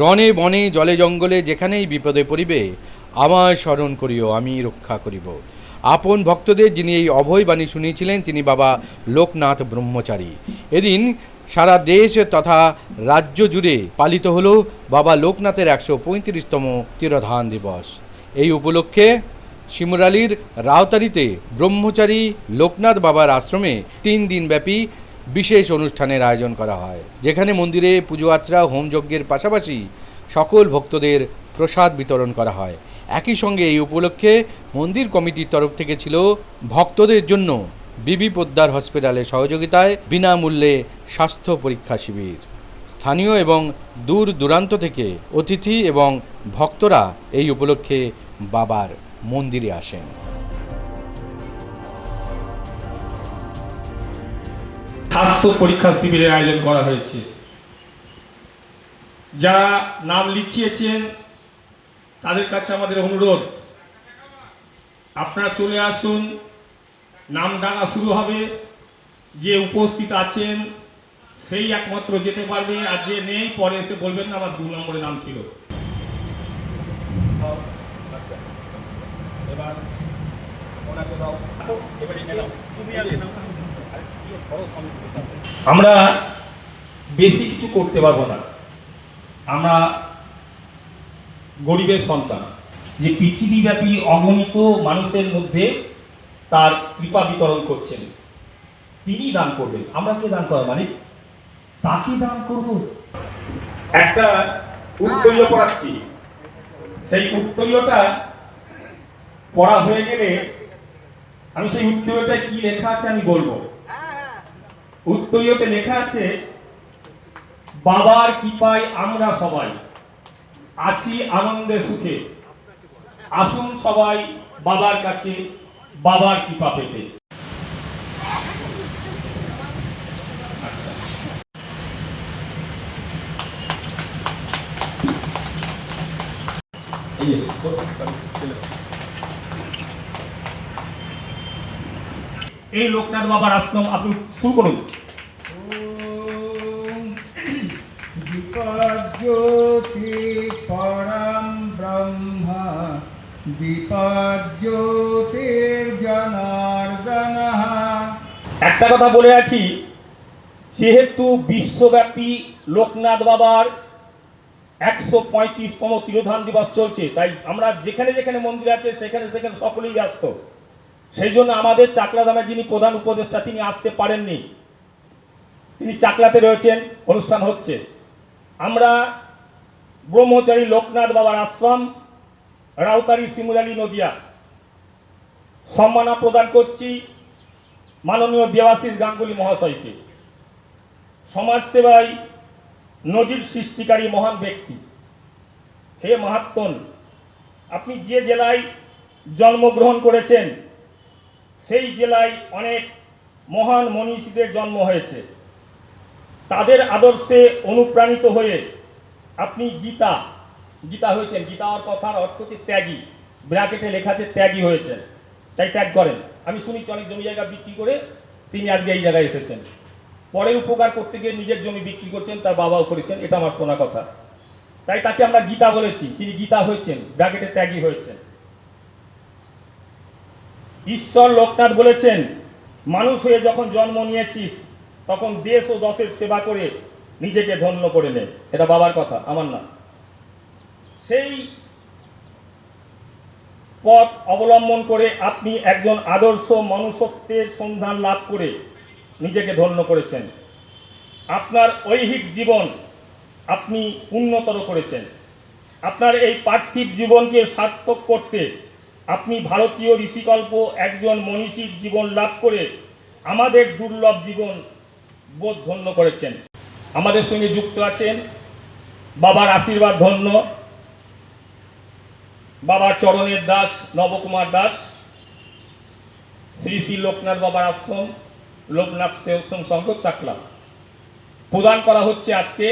রণে বনে, জলে জঙ্গলে, যেখানেই বিপদে পড়িবে, আমায় স্মরণ করিও, আমি রক্ষা করিব। আপন ভক্তদের যিনি এই অভয় বাণী শুনিয়েছিলেন, তিনি বাবা লোকনাথ ব্রহ্মচারী। এদিন সারা দেশ তথা রাজ্য জুড়ে পালিত হলো বাবা লোকনাথের একশো পঁয়ত্রিশতম তিরোধান দিবস। এই উপলক্ষে শিমুরালির রাওতারিতে ব্রহ্মচারী লোকনাথ বাবার আশ্রমে তিন দিনব্যাপী বিশেষ অনুষ্ঠানের আয়োজন করা হয়। যেখানে মন্দিরে পুজো আর্চা হোমযজ্ঞের পাশাপাশি সকল ভক্তদের প্রসাদ বিতরণ করা হয়। একই সঙ্গে এই উপলক্ষে মন্দির কমিটির তরফ থেকে ছিল ভক্তদের জন্য বিবি পোদ্দার হসপিটালের সহযোগিতায় বিনামূল্যে স্বাস্থ্য পরীক্ষা শিবির। স্থানীয় এবং দূর দূরান্ত থেকে অতিথি এবং ভক্তরা এই উপলক্ষে বাবার মন্দিরে আসেন। স্বাস্থ্য পরীক্ষা শিবিরের আয়োজন করা হয়েছে। যারা নাম লিখিয়েছেন তাদের কাছে আমাদের অনুরোধ আপনারা চলে আসুন নাম ডাকা শুরু হবে যে উপস্থিত আছেন সেই একমাত্র যেতে পারবে আর যে নেই পরে এসে বলবেন না আমার দু নম্বরে নাম ছিল। এবার ওনাকে দাও। এবার তুমি আগে নাও আমরা বেশি কিছু করতে পারব না। আমরা গরিবের সন্তান। যে পৃথিবীব্যাপী অগণিত মানুষের মধ্যে তার কৃপা বিতরণ করছেন, তিনি দান করবেন। আমরা কে দান করা মানে তাকে দান করব। একটা উত্তরীয় পড়াচ্ছি। সেই উত্তরীয়টা পড়া হয়ে গেলে আমি সেই উত্তরীয়টা কি লেখা আছে আমি বলব। উত্তরীয়তে লেখা আছে বাবার কৃপায় আমরা সবাই আছি আনন্দে সুখে। আসুন সবাই বাবার কাছে বাবার কৃপা পেতে। এই লোকনাথ বাবার আশ্রম আপনি শুরু করুন। দীপজ্যোতি পরম ব্রহ্ম দীপজ্যোতির জনার্দন একটা কথা বলে রাখি, যেহেতু বিশ্বব্যাপী লোকনাথ বাবার একশো পঁয়ত্রিশতম তিরোধান দিবস চলছে, তাই আমরা যেখানে যেখানে মন্দির আছে, সেখানে সেখানে সকলেই ব্যস্ত। সেই জন্য আমাদের চাকলাধামে যিনি প্রধান উপদেষ্টা, তিনি আসতে পারেননি। তিনি চাকলাতে রয়েছেন, অনুষ্ঠান হচ্ছে। আমরা ব্রহ্মচারী লোকনাথ বাবার আশ্রম, রাউতারি শিমুরালী নদিয়া। সম্মাননা প্রদান করছি মাননীয় দেবাশিস গাঙ্গুলি মহাশয়কে। সমাজসেবায় নজির সৃষ্টিকারী মহান ব্যক্তি। হে মাহাত্মন আপনি যে জেলায় জন্মগ্রহণ করেছেন, সেই জেলায় অনেক মহান মনীষীদের জন্ম হয়েছে। তাদের আদর্শে অনুপ্রাণিত হয়ে আপনি গীতা গীতা হয়েছেন। গীতা হওয়ার কথার অর্থ হচ্ছে ত্যাগী। ব্র্যাকেটে লেখা আছে ত্যাগী হয়েছেন। তাই ত্যাগ করেন। আমি শুনেছি অনেক জমি জায়গা বিক্রি করে তিনি আজকে এই জায়গায় এসেছেন। পরের উপকার করতে গিয়ে নিজের জমি বিক্রি করছেন, তার বাবাও করেছেন। এটা আমার শোনা কথা। তাই তাকে আমরা গীতা বলেছি। তিনি গীতা হয়েছেন। ব্র্যাকেটে ত্যাগী হয়েছেন। ঈশ্বর লোকনাথ বলেছেন, মানুষ হয়ে যখন জন্ম নিয়েছিস তখন দেশ ও দশের সেবা করে নিজেকে ধন্য করে নে এটা বাবার কথা, আমার না। সেই পথ অবলম্বন করে আপনি একজন আদর্শ মনুষ্যত্বের সন্ধান লাভ করে নিজেকে ধন্য করেছেন। আপনার ঐহিক জীবন আপনি উন্নতর করেছেন। আপনার এই পার্থিব জীবনকে সার্থক করতে আপনি ভারতীয় ঋষিকল্প একজন মনীষীর জীবন লাভ করে আমাদের দুর্লভ জীবন বোধ ধন্য করেছেন। আমাদের সঙ্গে যুক্ত আছেন বাবার আশীর্বাদ ধন্য, বাবার চরণের দাস, নবকুমার দাস, শ্রী শ্রী লোকনাথ বাবার আশ্রম, লোকনাথ সেবসন সংঘ চাকলা। প্রদান করা হচ্ছে আজকে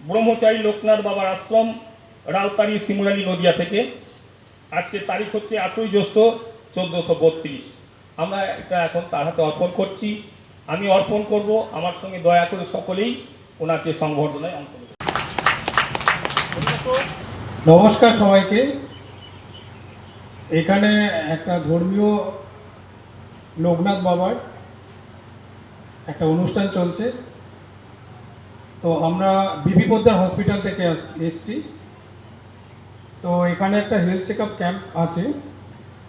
ব্রহ্মচারী লোকনাথ বাবার আশ্রম, রাউতারি শিমুরালী নদিয়া থেকে। আজকে তারিখ হচ্ছে আটই জ্যৈষ্ঠ চোদ্দোশো বত্রিশ। আমরা এটা এখন তার হাতে অর্পণ করছি। আমি অর্পণ করব। আমার সঙ্গে দয়া করে সকলেই ওনাকে সংবর্ধনায় অংশ নমস্কার সবাইকে। এখানে একটা ধর্মীয় লোকনাথ বাবার একটা অনুষ্ঠান চলছে। তো আমরা বিবি পোদ্দার হসপিটাল থেকে এসছি। তো এখানে একটা হেলথ চেক ক্যাম্প আছে।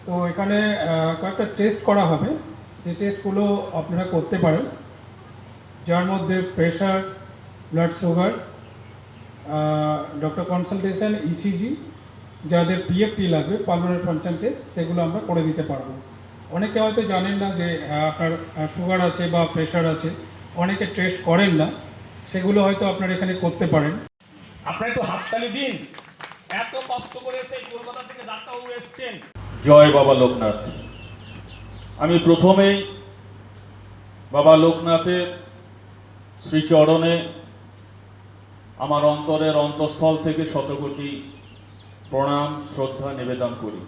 তো এখানে কয়েকটা টেস্ট করা হবে। যে টেস্টগুলো আপনারা করতে পারেন যার মধ্যে pressure blood sugar doctor consultation ECG যাদের পিএফটি লাগবে পালমোনারি ফাংশন টেস্ট সেগুলো আমরা করে দিতে পারব। অনেকে হয়তো জানেন না যে আপনার সুগার আছে বা প্রেশার আছে অনেকে টেস্ট করেন না সেগুলো হয়তো আপনারা এখানে করতে পারেন। আপনারা একটু হাততালি দিন। এত কষ্ট করে সেই কলকাতা থেকে ডাক্তারবাবু এসছেন। জয় বাবা লোকনাথ। আমি প্রথমেই বাবা লোকনাথের শ্রীচরণে আমার অন্তরের অন্তঃস্থল থেকে শতকোটি প্রণাম, শ্রদ্ধা, নিবেদন করি।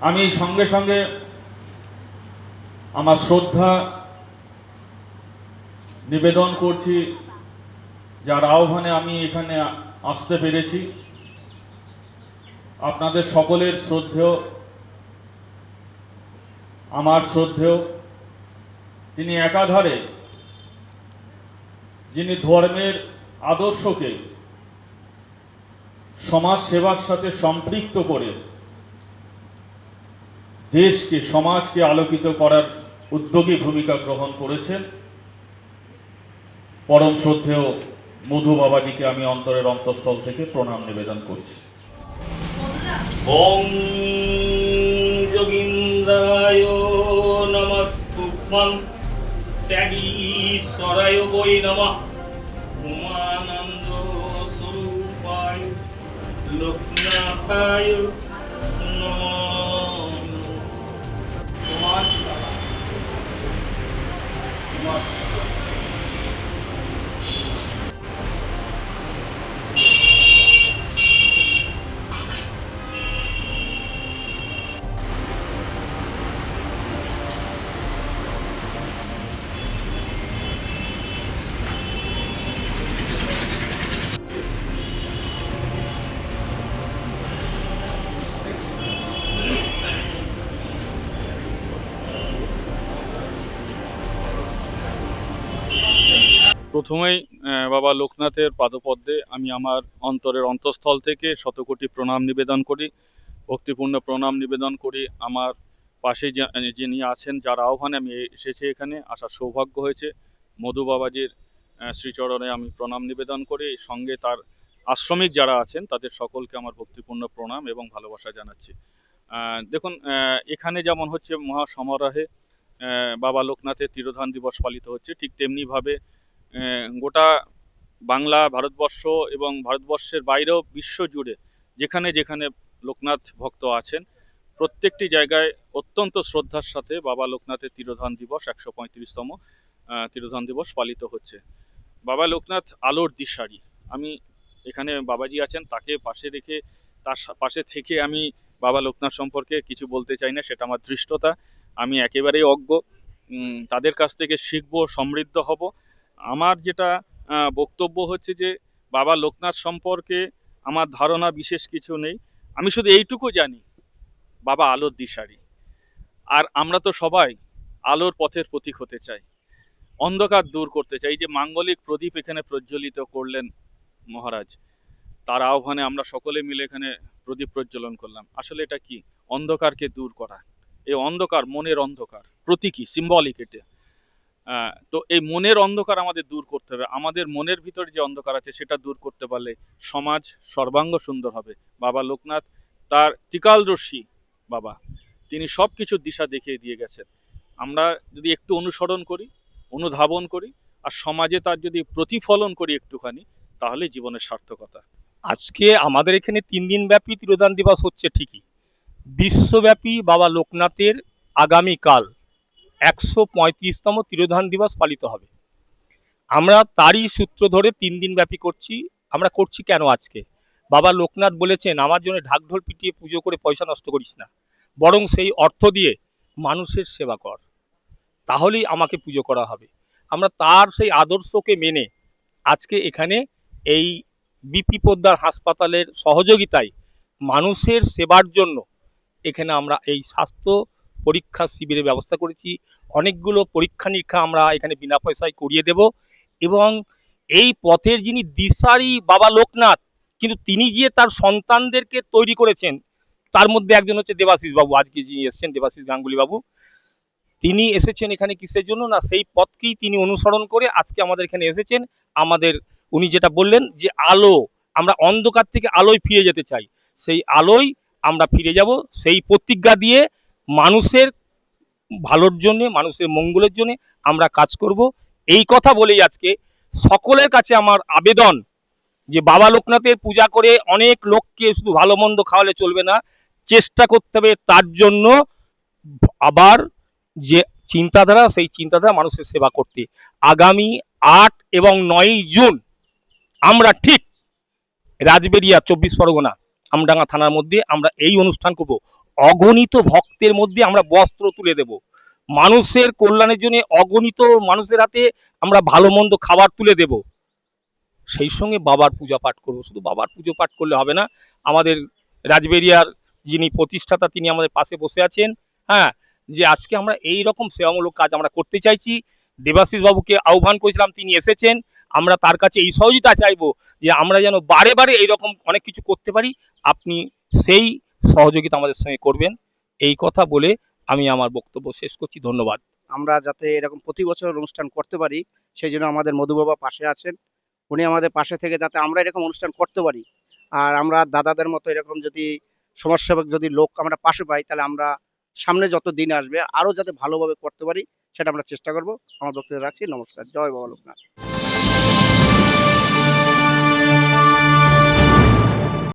আমি সঙ্গে সঙ্গে আমার শ্রদ্ধা, নিবেদন করছি, যার আহ্বানে আমি এখানে আসতে পেরেছি। আপনাদের সকলের শ্রদ্ধেয় আমার শ্রদ্ধেয়, তিনি একাধারে যিনি ধর্মের আদর্শকে সমাজ সেবার সাথে সম্পৃক্ত করে দেশকে, সমাজকে আলোকিত করার উদ্যোগী ভূমিকা গ্রহণ করেছেন, পরম শ্রদ্ধেয় মধু বাবাজিকে আমি অন্তরের অন্তঃস্থল থেকে প্রণাম নিবেদন করছি। যোগীন্দ্রায় নমস্তুভ্যং ত্যাগীশ্বরায় বৈ নমঃ। উমানন্দ স্বরূপায় লোকনাথায় নমঃ। প্রথমেই বাবা লোকনাথের পাদপদ্মে আমি আমার অন্তরের অন্তঃস্থল থেকে শতকোটি প্রণাম নিবেদন করি, ভক্তিপূর্ণ প্রণাম নিবেদন করি। আমার পাশে যিনি আছেন, যার আহ্বানে আমি এসেছি এখানে, আসার সৌভাগ্য হয়েছে। মধু বাবাজির শ্রীচরণে আমি প্রণাম নিবেদন করি। সঙ্গে তার আশ্রমিক যারা আছেন, তাদের সকলকে আমার ভক্তিপূর্ণ প্রণাম এবং ভালোবাসা জানাচ্ছি। দেখুন এখানে যেমন হচ্ছে মহা সমারোহে বাবা লোকনাথের তিরোধান দিবস পালিত হচ্ছে, ঠিক তেমনিভাবে গোটা বাংলা, ভারতবর্ষ এবং ভারতবর্ষের বাইরেও বিশ্ব জুড়ে, যেখানে যেখানে লোকনাথ ভক্ত আছেন, প্রত্যেকটি জায়গায় অত্যন্ত শ্রদ্ধার সাথে বাবা লোকনাথের তিরোধান দিবস, একশো পঁয়ত্রিশতম তিরোধান দিবস পালিত হচ্ছে। বাবা লোকনাথ আলোর দিশারি। আমি এখানে বাবাজি আছেন, তাকে পাশে রেখে, তার পাশে থেকে আমি বাবা লোকনাথ সম্পর্কে কিছু বলতে চাই না, সেটা আমার দৃষ্টতা আমি একেবারেই অজ্ঞ। তাদের কাছ থেকে শিখব, সমৃদ্ধ হব। আমার যেটা বক্তব্য হচ্ছে যে, বাবা লোকনাথ সম্পর্কে আমার ধারণা বিশেষ কিছু নেই। আমি শুধু এইটুকু জানি, বাবা আলোর দিশারি। আর আমরা তো সবাই আলোর পথের প্রতীক হতে চাই, অন্ধকার দূর করতে চাই। যে মাঙ্গলিক প্রদীপ এখানে প্রজ্বলিত করলেন মহারাজ, তার আহ্বানে আমরা সকলে মিলে এখানে প্রদীপ প্রজ্বলন করলাম। আসলে এটা কি? অন্ধকারকে দূর করা। এই অন্ধকার মনের অন্ধকার, প্রতীকী সিম্বলিক এটা। তো এই মনের অন্ধকার আমাদের দূর করতে হবে। আমাদের মনের ভিতরে যে অন্ধকার আছে সেটা দূর করতে পারলে সমাজ সর্বাঙ্গ সুন্দর হবে। বাবা লোকনাথ, তার ত্রিকালদর্শী বাবা, তিনি সব কিছুর দিশা দেখিয়ে দিয়ে গেছেন। আমরা যদি একটু অনুসরণ করি, অনুধাবন করি, আর সমাজে তার যদি প্রতিফলন করি একটুখানি, তাহলে জীবনের সার্থকতা। আজকে আমাদের এখানে তিন দিন ব্যাপী তিরোধান দিবস হচ্ছে ঠিকই। বিশ্বব্যাপী বাবা লোকনাথের আগামীকাল। একশো পঁয়ত্রিশতম তিরোধান দিবস পালিত হবে। আমরা তারই সূত্র ধরে তিন দিন ব্যাপী করছি। আমরা করছি কেন আজকে? বাবা লোকনাথ বলেছেন, আমার জন্য ঢাকঢোল পিটিয়ে পুজো করে পয়সা নষ্ট করিস না। বরং সেই অর্থ দিয়ে মানুষের সেবা কর। তাহলেই আমাকে পুজো করা হবে। আমরা তার সেই আদর্শকে মেনে আজকে এখানে এই বিপি পোদ্দার হাসপাতালের সহযোগিতায় মানুষের সেবার জন্য এখানে আমরা এই স্বাস্থ্য পরীক্ষা শিবিরের ব্যবস্থা করেছি। অনেকগুলো পরীক্ষা নিরীক্ষা আমরা এখানে বিনা পয়সায় করিয়ে দেব এবং এই পথের যিনি দিশারি বাবা লোকনাথ, কিন্তু তিনি গিয়ে তার সন্তানদেরকে তৈরি করেছেন, তার মধ্যে একজন হচ্ছে দেবাশিস বাবু, আজকে যিনি এসেছেন, দেবাশিস গাঙ্গুলি বাবু। তিনি এসেছেন এখানে কিসের জন্য? না, সেই পথকেই তিনি অনুসরণ করে আজকে আমাদের এখানে এসেছেন। আমাদের, উনি যেটা বললেন যে আলো, আমরা অন্ধকার থেকে আলোয় ফিরে যেতে চাই। সেই আলোয় আমরা ফিরে যাব, সেই প্রতিজ্ঞা দিয়ে মানুষের ভালোর জন্য, মানুষের মঙ্গলের জন্য আমরা কাজ করব। এই কথা বলেই আজকে সকলের কাছে আমার আবেদন যে বাবা লোকনাথের পূজা করে অনেক লোককে শুধু ভালো মন্দ খাওয়ালে চলবে না, চেষ্টা করতে হবে তার জন্য আবার যে চিন্তাধারা, সেই চিন্তাধারা মানুষের সেবা করতে। আগামী আট এবং নয়ই জুন আমরা ঠিক রাজবেরিয়া, চব্বিশ পরগনা, আমডাঙ্গা থানার মধ্যে আমরা এই অনুষ্ঠান করব। অগণিত ভক্তের মধ্যে আমরা বস্ত্র তুলে দেব। মানুষের কল্যাণের জন্য অগণিত মানুষের হাতে আমরা ভালো মন্দ খাবার তুলে দেব। সেই সঙ্গে বাবার পূজা পাঠ করব। শুধু বাবার পুজো পাঠ করলে হবে না, আমাদের রাজবেরিয়ার যিনি প্রতিষ্ঠাতা, তিনি আমাদের পাশে বসে আছেন। হ্যাঁ যে আজকে আমরা এই রকম সেবামূলক কাজ আমরা করতে চাইছি। দেবাশিস বাবুকে আহ্বান করেছিলাম, তিনি এসেছেন। আমরা তার কাছে এই সহযোগিতা চাইব যে আমরা যেন বারে বারে এইরকম অনেক কিছু করতে পারি। আপনি সেই সহযোগিতা আমাদের সঙ্গে করবেন। এই কথা বলে আমি আমার বক্তব্য শেষ করছি। ধন্যবাদ। আমরা যাতে এরকম প্রতি বছর অনুষ্ঠান করতে পারি, সেই জন্য আমাদের মধুবাবা পাশে আছেন। উনি আমাদের পাশে থেকে যাতে আমরা এরকম অনুষ্ঠান করতে পারি। আর আমরা দাদাদের মতো এরকম যদি সমাজসেবক যদি লোক আমরা পাশে পাই, তাহলে আমরা সামনে যত দিন আসবে আরও যাতে ভালোভাবে করতে পারি, সেটা আমরা চেষ্টা করব। আমার বক্তব্য রাখছি। নমস্কার। জয় বাবা লোকনাথ।